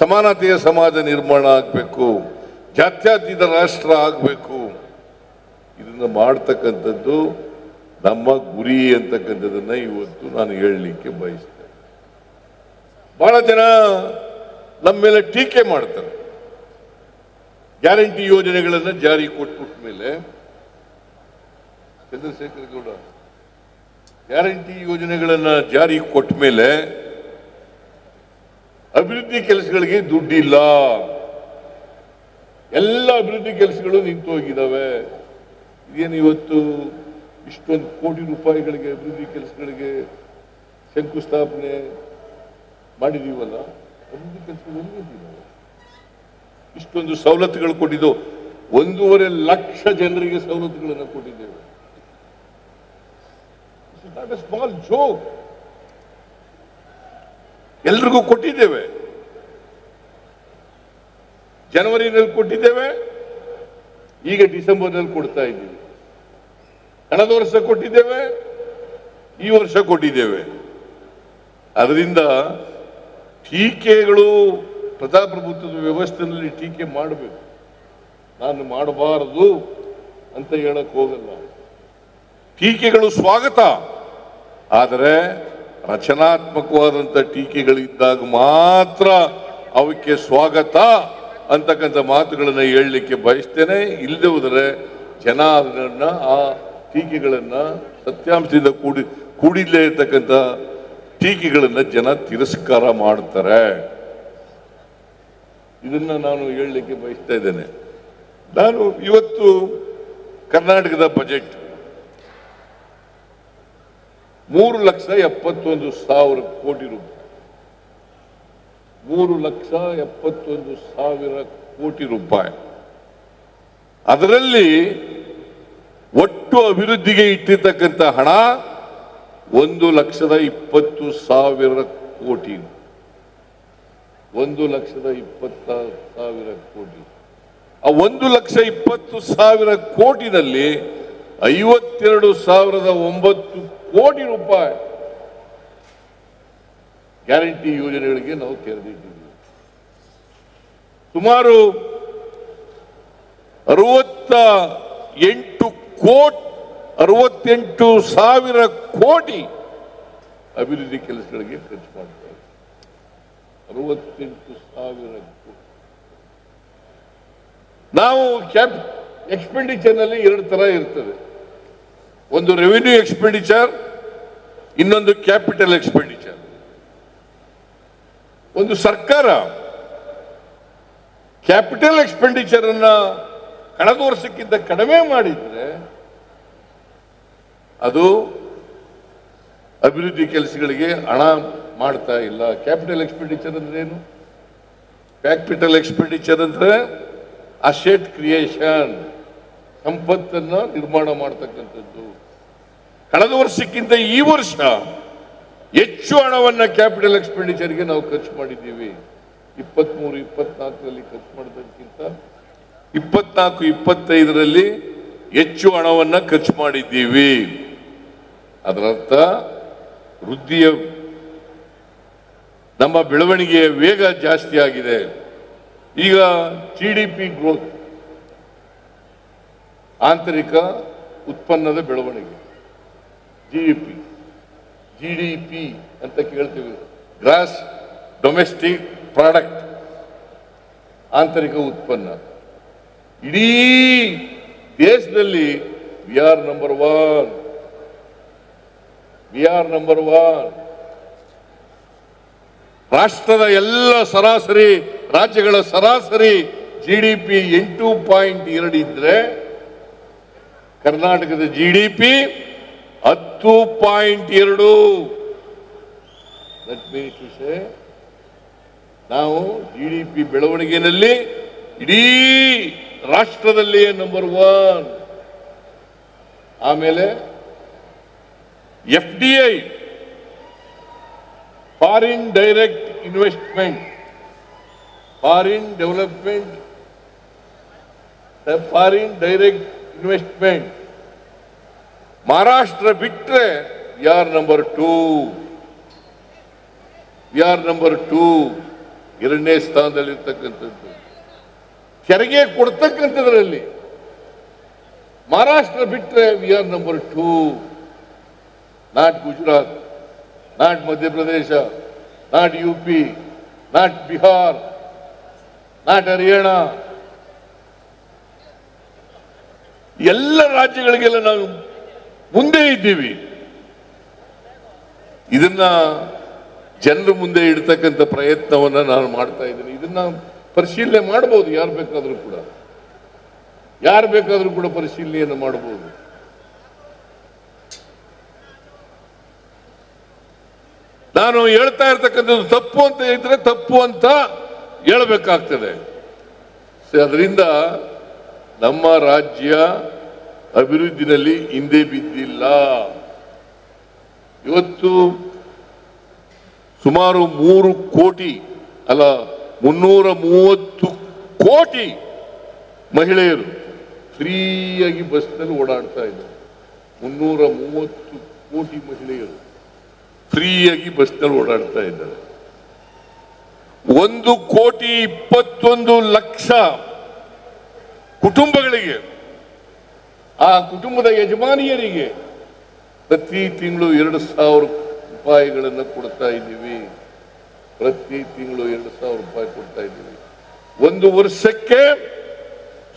ಸಮಾನತೆಯ ಸಮಾಜ ನಿರ್ಮಾಣ ಆಗಬೇಕು, ಜಾತ್ಯತೀತ ರಾಷ್ಟ್ರ ಆಗಬೇಕು. ಇದನ್ನು ಮಾಡ್ತಕ್ಕಂಥದ್ದು ನಮ್ಮ ಗುರಿ ಅಂತಕ್ಕಂಥದ್ದನ್ನ ಇವತ್ತು ನಾನು ಹೇಳಲಿಕ್ಕೆ ಬಯಸ್ತೇನೆ. ಬಹಳ ಜನ ನಮ್ಮ ಮೇಲೆ ಟೀಕೆ ಮಾಡ್ತಾರೆ. ಗ್ಯಾರಂಟಿ ಯೋಜನೆಗಳನ್ನು ಜಾರಿ ಕೊಟ್ಬಿಟ್ಟ ಮೇಲೆ ಚಂದ್ರಶೇಖರ್ ಗೌಡ, ಗ್ಯಾರಂಟಿ ಯೋಜನೆಗಳನ್ನು ಜಾರಿ ಕೊಟ್ಟ ಮೇಲೆ ಅಭಿವೃದ್ಧಿ ಕೆಲಸಗಳಿಗೆ ದುಡ್ಡಿಲ್ಲ. ಎಲ್ಲ ಅಭಿವೃದ್ಧಿ ಕೆಲಸಗಳು ನಿಂತು ಹೋಗಿದ್ದಾವೆ ಏನು ಇವತ್ತು ಇಷ್ಟೊಂದು ಕೋಟಿ ರೂಪಾಯಿಗಳಿಗೆ ಅಭಿವೃದ್ಧಿ ಕೆಲಸಗಳಿಗೆ ಶಂಕುಸ್ಥಾಪನೆ ಮಾಡಿದೀವಲ್ಲ? ಅಭಿವೃದ್ಧಿ ಕೆಲಸಗಳು ಇಷ್ಟೊಂದು ಸವಲತ್ತುಗಳು ಕೊಟ್ಟಿದ್ದು, ಒಂದೂವರೆ ಲಕ್ಷ ಜನರಿಗೆ ಸವಲತ್ತುಗಳನ್ನು ಕೊಟ್ಟಿದ್ದೇವೆ. ಸ್ಮಾಲ್ ಜೋಕ್ ಎಲ್ರಿಗೂ ಕೊಟ್ಟಿದ್ದೇವೆ. ಜನವರಿನಲ್ಲಿ ಕೊಟ್ಟಿದ್ದೇವೆ. ಈಗ ಡಿಸೆಂಬರ್ನಲ್ಲಿ ಕೊಡ್ತಾ ಇದ್ದೀವಿ. ಕಳೆದ ವರ್ಷ ಕೊಟ್ಟಿದ್ದೇವೆ, ಈ ವರ್ಷ ಕೊಟ್ಟಿದ್ದೇವೆ. ಅದರಿಂದ ಟೀಕೆಗಳು ಪ್ರಜಾಪ್ರಭುತ್ವದ ವ್ಯವಸ್ಥೆಯಲ್ಲಿ ಟೀಕೆ ಮಾಡಬೇಕು. ನಾನು ಮಾಡಬಾರದು ಅಂತ ಹೇಳಕ್ ಹೋಗಲ್ಲ. ಟೀಕೆಗಳು ಸ್ವಾಗತ. ಆದರೆ ರಚನಾತ್ಮಕವಾದಂಥ ಟೀಕೆಗಳಿದ್ದಾಗ ಮಾತ್ರ ಅವಕ್ಕೆ ಸ್ವಾಗತ ಅಂತಕ್ಕಂಥ ಮಾತುಗಳನ್ನು ಹೇಳಲಿಕ್ಕೆ ಬಯಸ್ತೇನೆ. ಇಲ್ಲದೆ ಹೋದರೆ ಜನ ಅದನ್ನು ಆ ಟೀಕೆಗಳನ್ನು ಸತ್ಯಾಂಶದಿಂದ ಕೂಡಿ, ಕೂಡಿಲ್ಲೇ ಇರ್ತಕ್ಕಂಥ ಟೀಕೆಗಳನ್ನು ಜನ ತಿರಸ್ಕಾರ ಮಾಡ್ತಾರೆ. ಇದನ್ನು ನಾನು ಹೇಳಲಿಕ್ಕೆ ಬಯಸ್ತಾ ಇದ್ದೇನೆ. ನಾನು ಇವತ್ತು ಕರ್ನಾಟಕದ ಬಜೆಟ್ ಮೂರು ಲಕ್ಷ ಎಪ್ಪತ್ತೊಂದು ಸಾವಿರ ಕೋಟಿ ರೂಪಾಯಿ. ಮೂರು ಲಕ್ಷ ಎಪ್ಪತ್ತೊಂದು ಸಾವಿರ ಕೋಟಿ ರೂಪಾಯಿ. ಅದರಲ್ಲಿ ಒಟ್ಟು ಅಭಿವೃದ್ಧಿಗೆ ಇಟ್ಟಿರ್ತಕ್ಕಂಥ ಹಣ ಒಂದು ಲಕ್ಷದ ಇಪ್ಪತ್ತು ಸಾವಿರ ಕೋಟಿ. ಒಂದು ಲಕ್ಷದ ಇಪ್ಪತ್ತ ಸಾವಿರ ಕೋಟಿ. ಆ ಒಂದು ಲಕ್ಷ ಇಪ್ಪತ್ತು ಸಾವಿರ ಕೋಟಿನಲ್ಲಿ ಐವತ್ತೆರಡು ಸಾವಿರದ ಒಂಬತ್ತು ಕೋಟಿ ರೂಪಾಯಿ ಗ್ಯಾರಂಟಿ ಯೋಜನೆಗಳಿಗೆ ನಾವು ತೆರೆದಿದ್ದೀವಿ ಸುಮಾರು ಅರವತ್ತ ಎಂಟು ಕೋಟಿ, ಅರವತ್ತೆಂಟು ಸಾವಿರ ಕೋಟಿ ಅಭಿವೃದ್ಧಿ ಕೆಲಸಗಳಿಗೆ ಖರ್ಚು ಮಾಡ್ತಾರೆ ಅರವತ್ತೆಂಟು ಸಾವಿರ ನಾವು ಕ್ಯಾಪ್ ಎಕ್ಸ್ಪೆಂಡಿಚರ್ನಲ್ಲಿ ಎರಡು ತರ ಇರ್ತದೆ. ಒಂದು ರೆವಿನ್ಯೂ ಎಕ್ಸ್ಪೆಂಡಿಚರ್ ಇನ್ನೊಂದು ಕ್ಯಾಪಿಟಲ್ ಎಕ್ಸ್ಪೆಂಡಿಚರ್ ಒಂದು ಸರ್ಕಾರ ಕ್ಯಾಪಿಟಲ್ ಎಕ್ಸ್ಪೆಂಡಿಚರ್ ಅನ್ನ ಕಳೆದ ವರ್ಷಕ್ಕಿಂತ ಕಡಿಮೆ ಮಾಡಿದ್ರೆ ಅದು ಅಭಿವೃದ್ಧಿ ಕೆಲಸಗಳಿಗೆ ಹಣ ಮಾಡ್ತಾ ಇಲ್ಲ. ಕ್ಯಾಪಿಟಲ್ ಎಕ್ಸ್ಪೆಂಡಿಚರ್ ಅಂದ್ರೆ ಏನು? ಕ್ಯಾಪಿಟಲ್ ಎಕ್ಸ್ಪೆಂಡಿಚರ್ ಅಂದ್ರೆ ಅಸೆಟ್ ಕ್ರಿಯೇಷನ್ ಸಂಪತ್ತನ್ನ ನಿರ್ಮಾಣ ಮಾಡ್ತಕ್ಕಂಥದ್ದು. ಕಳೆದ ವರ್ಷಕ್ಕಿಂತ ಈ ವರ್ಷ ಹೆಚ್ಚು ಹಣವನ್ನು ಕ್ಯಾಪಿಟಲ್ ಎಕ್ಸ್ಪೆಂಡಿಚರ್ಗೆ ನಾವು ಖರ್ಚು ಮಾಡಿದ್ದೀವಿ. ಇಪ್ಪತ್ಮೂರು, ಇಪ್ಪತ್ನಾಲ್ಕರಲ್ಲಿ ಖರ್ಚು ಮಾಡೋದಕ್ಕಿಂತ ಇಪ್ಪತ್ನಾಲ್ಕು, ಇಪ್ಪತ್ತೈದರಲ್ಲಿ ಹೆಚ್ಚು ಹಣವನ್ನು ಖರ್ಚು ಮಾಡಿದ್ದೀವಿ. ಅದರರ್ಥ ವೃದ್ಧಿಯ ನಮ್ಮ ಬೆಳವಣಿಗೆಯ ವೇಗ ಜಾಸ್ತಿ ಆಗಿದೆ. ಈಗ ಜಿ ಡಿ ಪಿ ಗ್ರೋತ್ ಆಂತರಿಕ ಉತ್ಪನ್ನದ ಬೆಳವಣಿಗೆ. G D P G D P ಅಂತ ಕೇಳ್ತೀವಿ. ಗ್ರಾಸ್ ಡೊಮೆಸ್ಟಿಕ್ ಪ್ರಾಡಕ್ಟ್ ಆಂತರಿಕ ಉತ್ಪನ್ನ. ಇಡೀ ದೇಶದಲ್ಲಿ we are number one we are number one ರಾಷ್ಟ್ರದ ಎಲ್ಲ ಸರಾಸರಿ ರಾಜ್ಯಗಳ ಸರಾಸರಿ ಜಿ ಡಿ ಪಿ ಎಂಟು ಪಾಯಿಂಟ್ ಎರಡು ಇದ್ರೆ ಕರ್ನಾಟಕದ ಜಿ ಡಿ ಪಿ ಹತ್ತು ಪಾಯಿಂಟ್ ಎರಡು. ನಾವು ಜಿ ಡಿ ಪಿ ಬೆಳವಣಿಗೆಯಲ್ಲಿ ಇಡೀ ರಾಷ್ಟ್ರದಲ್ಲಿ ನಂಬರ್ ಒನ್ ಆಮೇಲೆ F D I foreign direct investment foreign development foreign direct investment Maharashtra ಬಿಟ್ಟರೆ we are number two? We are number two? ಎರಡನೇ ಸ್ಥಾನದಲ್ಲಿರ್ತಕ್ಕಂಥದ್ದು. ತೆರಿಗೆ ಕೊಡ್ತಕ್ಕಂಥದ್ರಲ್ಲಿ. ಮಹಾರಾಷ್ಟ್ರ ಬಿಟ್ಟರೆ we are number two? Not Gujarat, not Madhya Pradesh, not U P, not Bihar, not Haryana. ಎಲ್ಲ ರಾಜ್ಯಗಳಿಗೆಲ್ಲ ನಾವು ಮುಂದೆ ಇದ್ದೀವಿ. ಇದನ್ನ ಜನರ ಮುಂದೆ ಇಡ್ತಕ್ಕಂಥ ಪ್ರಯತ್ನವನ್ನ ನಾನು ಮಾಡ್ತಾ ಇದ್ದೀನಿ. ಇದನ್ನ ಪರಿಶೀಲನೆ ಮಾಡಬಹುದು ಯಾರು ಬೇಕಾದರೂ ಕೂಡ. ಯಾರು ಬೇಕಾದರೂ ಕೂಡ ಪರಿಶೀಲನೆಯನ್ನು ಮಾಡಬಹುದು ನಾನು ಹೇಳ್ತಾ ಇರ್ತಕ್ಕಂಥದ್ದು ತಪ್ಪು ಅಂತ ಹೇಳಿದ್ರೆ ತಪ್ಪು ಅಂತ ಹೇಳಬೇಕಾಗ್ತದೆ. ಅದರಿಂದ ನಮ್ಮ ರಾಜ್ಯ ಅಭಿವೃದ್ಧಿನಲ್ಲಿ ಹಿಂದೆ ಬಿದ್ದಿಲ್ಲ. ಇವತ್ತು ಸುಮಾರು ಮೂರು ಕೋಟಿ ಅಲ್ಲ, ಮುನ್ನೂರ ಮೂವತ್ತು ಕೋಟಿ ಮಹಿಳೆಯರು ಫ್ರೀಯಾಗಿ ಬಸ್ನಲ್ಲಿ ಓಡಾಡ್ತಾ ಇದ್ದಾರೆ. ಮುನ್ನೂರ ಮೂವತ್ತು ಕೋಟಿ ಮಹಿಳೆಯರು ಫ್ರೀಯಾಗಿ ಬಸ್ನಲ್ಲಿ ಓಡಾಡ್ತಾ ಇದ್ದಾರೆ. ಒಂದು ಕೋಟಿ ಇಪ್ಪತ್ತೊಂದು ಲಕ್ಷ ಕುಟುಂಬಗಳಿಗೆ, ಆ ಕುಟುಂಬದ ಯಜಮಾನಿಯರಿಗೆ ಪ್ರತಿ ತಿಂಗಳು ಎರಡು ಸಾವಿರ ರೂಪಾಯಿಗಳನ್ನು ಕೊಡ್ತಾ ಇದ್ದೀವಿ. ಪ್ರತಿ ತಿಂಗಳು ಎರಡು ಸಾವಿರ ರೂಪಾಯಿ ಕೊಡ್ತಾ ಇದ್ದೀವಿ. ಒಂದು ವರ್ಷಕ್ಕೆ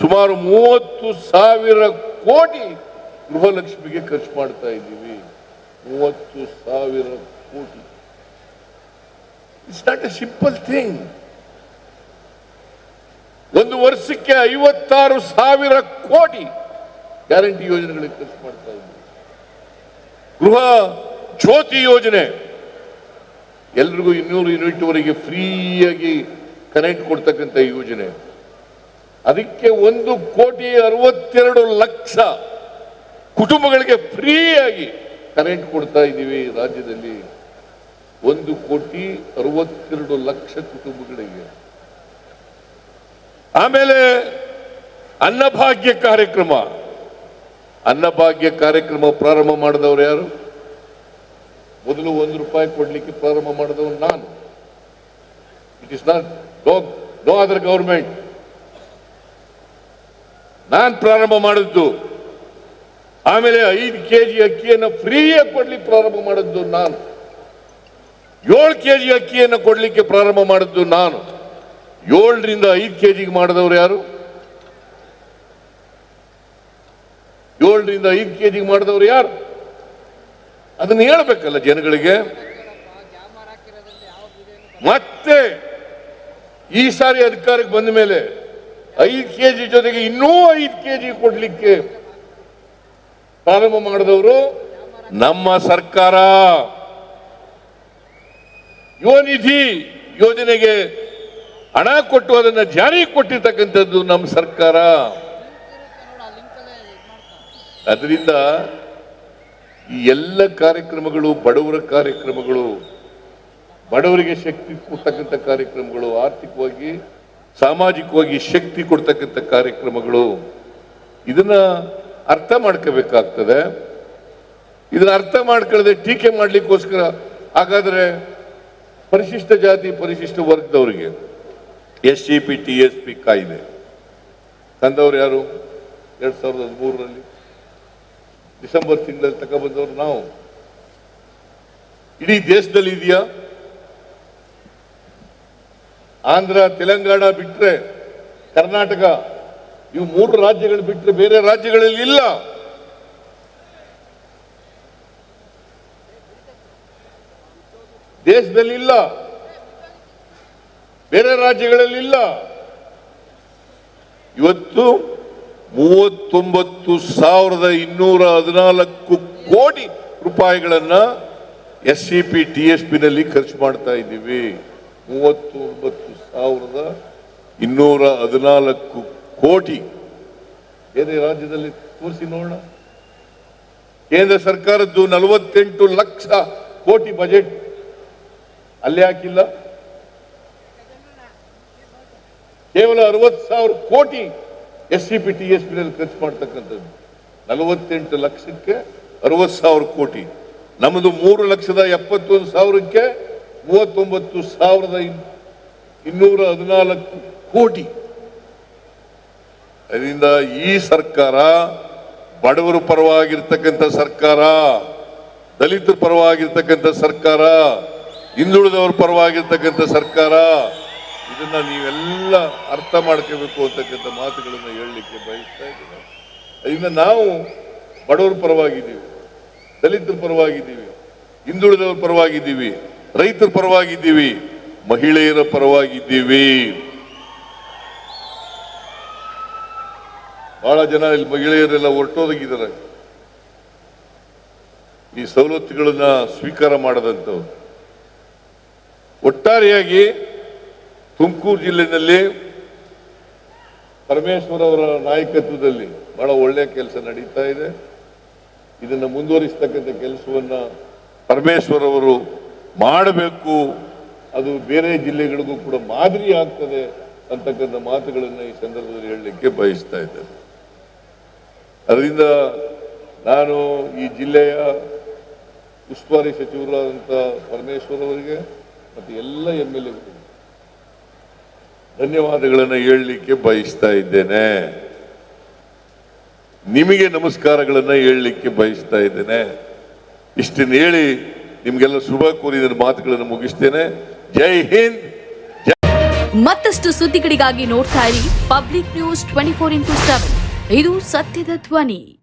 ಸುಮಾರು ಮೂವತ್ತು ಸಾವಿರ ಕೋಟಿ ಗೃಹಲಕ್ಷ್ಮಿಗೆ ಖರ್ಚು ಮಾಡ್ತಾ ಇದ್ದೀವಿ. ಮೂವತ್ತು ಸಾವಿರ crore. It's not a simple thing ಒಂದು ವರ್ಷಕ್ಕೆ ಐವತ್ತಾರು ಸಾವಿರ ಕೋಟಿ ಗ್ಯಾರಂಟಿ ಯೋಜನೆಗಳಿಗೆ ಖರ್ಚು ಮಾಡ್ತಾ ಇದ್ದೀವಿ ಗೃಹ ಜ್ಯೋತಿ ಯೋಜನೆ. ಎಲ್ರಿಗೂ ಇನ್ನೂರು ಯೂನಿಟ್ ವರೆಗೆ ಫ್ರೀಯಾಗಿ ಕನೆಕ್ಟ್ ಕೊಡ್ತಕ್ಕಂಥ ಯೋಜನೆ. ಅದಕ್ಕೆ ಒಂದು ಕೋಟಿ ಅರವತ್ತೆರಡು ಲಕ್ಷ ಕುಟುಂಬಗಳಿಗೆ ಫ್ರೀಯಾಗಿ ಕರೆಂಟ್ ಕೊಡ್ತಾ ಇದ್ದೀವಿ ರಾಜ್ಯದಲ್ಲಿ. ಒಂದು ಕೋಟಿ ಅರವತ್ತೆರಡು ಲಕ್ಷ ಕುಟುಂಬಗಳಿಗೆ. ಆಮೇಲೆ ಅನ್ನಭಾಗ್ಯ ಕಾರ್ಯಕ್ರಮ. ಅನ್ನಭಾಗ್ಯ ಕಾರ್ಯಕ್ರಮ ಪ್ರಾರಂಭ ಮಾಡಿದವರು ಯಾರು? ಮೊದಲು ಒಂದು ರೂಪಾಯಿ ಕೊಡ್ಲಿಕ್ಕೆ ಪ್ರಾರಂಭ ಮಾಡಿದವರು ನಾನು. It is not no no other government ನಾನು ಪ್ರಾರಂಭ ಮಾಡಿದ್ದು. ಆಮೇಲೆ ಐದು ಕೆಜಿ ಅಕ್ಕಿಯನ್ನು ಫ್ರೀಯಾಗಿ ಕೊಡ್ಲಿಕ್ಕೆ ಪ್ರಾರಂಭ ಮಾಡಿದ್ದು ನಾನು. ಏಳು ಕೆಜಿ ಅಕ್ಕಿಯನ್ನು ಕೊಡ್ಲಿಕ್ಕೆ ಪ್ರಾರಂಭ ಮಾಡಿದ್ದು ನಾನು. ಏಳರಿಂದ ಐದು ಕೆ ಜಿಗೆ ಮಾಡಿದವರು ಯಾರು? ಏಳರಿಂದ ಐದು ಕೆ ಜಿಗೆ ಮಾಡಿದವರು ಯಾರು? ಅದನ್ನ ಹೇಳ್ಬೇಕಲ್ಲ ಜನಗಳಿಗೆ. ಮತ್ತೆ ಈ ಸಾರಿ ಅಧಿಕಾರಕ್ಕೆ ಬಂದ ಮೇಲೆ ಐದು ಕೆಜಿ ಜೊತೆಗೆ ಇನ್ನೂ ಐದು ಕೆಜಿ ಕೊಡ್ಲಿಕ್ಕೆ ಪ್ರಾರಂಭ ಮಾಡಿದವರು ನಮ್ಮ ಸರ್ಕಾರ. ಯುವ ನಿಧಿ ಯೋಜನೆಗೆ ಹಣ ಕೊಟ್ಟು ಅದನ್ನ ಜಾರಿಗೆ ಕೊಟ್ಟಿರ್ತಕ್ಕಂಥದ್ದು ನಮ್ಮ ಸರ್ಕಾರ. ಅದರಿಂದ ಈ ಎಲ್ಲ ಕಾರ್ಯಕ್ರಮಗಳು, ಬಡವರ ಕಾರ್ಯಕ್ರಮಗಳು, ಬಡವರಿಗೆ ಶಕ್ತಿ ಕೊಡ್ತಕ್ಕಂಥ ಕಾರ್ಯಕ್ರಮಗಳು, ಆರ್ಥಿಕವಾಗಿ, ಸಾಮಾಜಿಕವಾಗಿ ಶಕ್ತಿ ಕೊಡ್ತಕ್ಕಂಥ ಕಾರ್ಯಕ್ರಮಗಳು, ಇದನ್ನ ಅರ್ಥ ಮಾಡ್ಕೋಬೇಕಾಗ್ತದೆ. ಇದನ್ನ ಅರ್ಥ ಮಾಡ್ಕೊಳ್ಳದೆ ಟೀಕೆ ಮಾಡ್ಲಿಕ್ಕೋಸ್ಕರ, ಹಾಗಾದ್ರೆ ಪರಿಶಿಷ್ಟ ಜಾತಿ, ಪರಿಶಿಷ್ಟ ವರ್ಗದವರಿಗೆ S C P T S P ಕಾಯ್ದೆ. ತಂದವರು ಯಾರು? ಎರಡು ಸಾವಿರದ ಹದಿಮೂರರಲ್ಲಿ. ಡಿಸೆಂಬರ್ ತಿಂಗಳಲ್ಲಿ ತಗೊಬಂದವರು ನಾವು. ಇಡೀ ದೇಶದಲ್ಲಿ ಇದೆಯಾ? ಆಂಧ್ರ, ತೆಲಂಗಾಣ ಬಿಟ್ಟರೆ ಕರ್ನಾಟಕ, ಇವು ಮೂರು ರಾಜ್ಯಗಳು ಬಿಟ್ಟರೆ ಬೇರೆ ರಾಜ್ಯಗಳಲ್ಲಿ ಇಲ್ಲ. ದೇಶದಲ್ಲಿ ಇಲ್ಲ. ಬೇರೆ ರಾಜ್ಯಗಳಲ್ಲಿ ಇಲ್ಲ ಇವತ್ತು ಮೂವತ್ತೊಂಬತ್ತು ಸಾವಿರದ ಇನ್ನೂರ ಹದಿನಾಲ್ಕು ಕೋಟಿ ರೂಪಾಯಿಗಳನ್ನ S C P T S ಪಿನಲ್ಲಿ ಖರ್ಚು ಮಾಡ್ತಾ ಇದ್ದೀವಿ. ಮೂವತ್ತೊಂಬತ್ತು ಸಾವಿರದ ಇನ್ನೂರ ಹದಿನಾಲ್ಕು ಕೋಟಿ. ಬೇರೆ ರಾಜ್ಯದಲ್ಲಿ ತೋರಿಸಿ ನೋಡೋಣ. ಕೇಂದ್ರ ಸರ್ಕಾರದ್ದು ನಲವತ್ತೆಂಟು ಲಕ್ಷ ಕೋಟಿ ಬಜೆಟ್. ಅಲ್ಲಿ ಹಾಕಿಲ್ಲ. ಕೇವಲ ಅರವತ್ತು ಸಾವಿರ crore S C P T S P ನಲ್ಲಿ ಖರ್ಚು ಮಾಡ್ತಕ್ಕಂಥದ್ದು. ನಲವತ್ತೆಂಟು ಲಕ್ಷಕ್ಕೆ ಅರವತ್ತು ಸಾವಿರ ಕೋಟಿ. ನಮ್ಮದು ಮೂರು ಲಕ್ಷದ ಎಪ್ಪತ್ತೊಂದು ಸಾವಿರಕ್ಕೆ ಮೂವತ್ತೊಂಬತ್ತು ಸಾವಿರದ ಇನ್- ಇನ್ನೂರ ಹದಿನಾಲ್ಕು ಕೋಟಿ. ಅದರಿಂದ ಈ ಸರ್ಕಾರ ಬಡವರ ಪರವಾಗಿರ್ತಕ್ಕಂಥ ಸರ್ಕಾರ, ದಲಿತರ ಪರವಾಗಿರ್ತಕ್ಕಂಥ ಸರ್ಕಾರ, ಹಿಂದುಳಿದವರ ಪರವಾಗಿರ್ತಕ್ಕಂಥ ಸರ್ಕಾರ ಇದನ್ನ ನೀವೆಲ್ಲ ಅರ್ಥ ಮಾಡ್ಕೋಬೇಕು ಅಂತಕ್ಕಂಥ ಮಾತುಗಳನ್ನು ಹೇಳಲಿಕ್ಕೆ ಬಯಸ್ತಾ ಇದ್ದೀನಿ. ಅದರಿಂದ ನಾವು ಬಡವರ ಪರವಾಗಿದ್ದೀವಿ, ದಲಿತರ ಪರವಾಗಿದ್ದೀವಿ, ಹಿಂದುಳಿದವರ ಪರವಾಗಿದ್ದೀವಿ, ರೈತರ ಪರವಾಗಿದ್ದೀವಿ, ಮಹಿಳೆಯರ ಪರವಾಗಿದ್ದೀವಿ. ಬಹಳ ಜನ ಇಲ್ಲಿ ಮಹಿಳೆಯರೆಲ್ಲ ಹೊರಟೋದಗಿದ್ದಾರೆ ಈ ಸವಲತ್ತುಗಳನ್ನ ಸ್ವೀಕಾರ ಮಾಡದಂಥವ್ರು ಒಟ್ಟಾರೆಯಾಗಿ ತುಮಕೂರು ಜಿಲ್ಲೆಯಲ್ಲಿ ಪರಮೇಶ್ವರ್ ಅವರ ನಾಯಕತ್ವದಲ್ಲಿ ಬಹಳ ಒಳ್ಳೆಯ ಕೆಲಸ ನಡೀತಾ ಇದೆ. ಇದನ್ನು ಮುಂದುವರಿಸ್ತಕ್ಕಂಥ ಕೆಲಸವನ್ನು ಪರಮೇಶ್ವರ್ ಅವರು ಮಾಡಬೇಕು. ಅದು ಬೇರೆ ಜಿಲ್ಲೆಗಳಿಗೂ ಕೂಡ ಮಾದರಿ ಆಗ್ತದೆ ಅಂತಕ್ಕಂಥ ಮಾತುಗಳನ್ನು ಈ ಸಂದರ್ಭದಲ್ಲಿ ಹೇಳಲಿಕ್ಕೆ ಬಯಸ್ತಾ ಇದ್ದೇನೆ. ಅದರಿಂದ ನಾನು ಈ ಜಿಲ್ಲೆಯ ಉಸ್ತುವಾರಿ ಸಚಿವರಾದಂಥ ಪರಮೇಶ್ವರ್ ಅವರಿಗೆ ಮತ್ತು ಎಲ್ಲ ಎಂ ಎಲ್ ಎಗಳು ಧನ್ಯವಾದಗಳನ್ನು ಹೇಳಲಿಕ್ಕೆ ಬಯಸ್ತಾ ಇದ್ದೇನೆ. ನಿಮಗೆ ನಮಸ್ಕಾರಗಳನ್ನು ಹೇಳಲಿಕ್ಕೆ ಬಯಸ್ತಾ ಇದ್ದೇನೆ. ಇಷ್ಟನ್ನು ಹೇಳಿ ನಿಮಗೆಲ್ಲ ಶುಭ ಕೋರಿದ ಮಾತುಗಳನ್ನು ಮುಗಿಸ್ತೇನೆ. ಜೈ ಹಿಂದ್! ಮತ್ತಷ್ಟು ಸುದ್ದಿಗಳಿಗಾಗಿ ನೋಡ್ತಾ ಇರಿ public news twenty four into seven. ಇದು ಸತ್ಯದ ಧ್ವನಿ.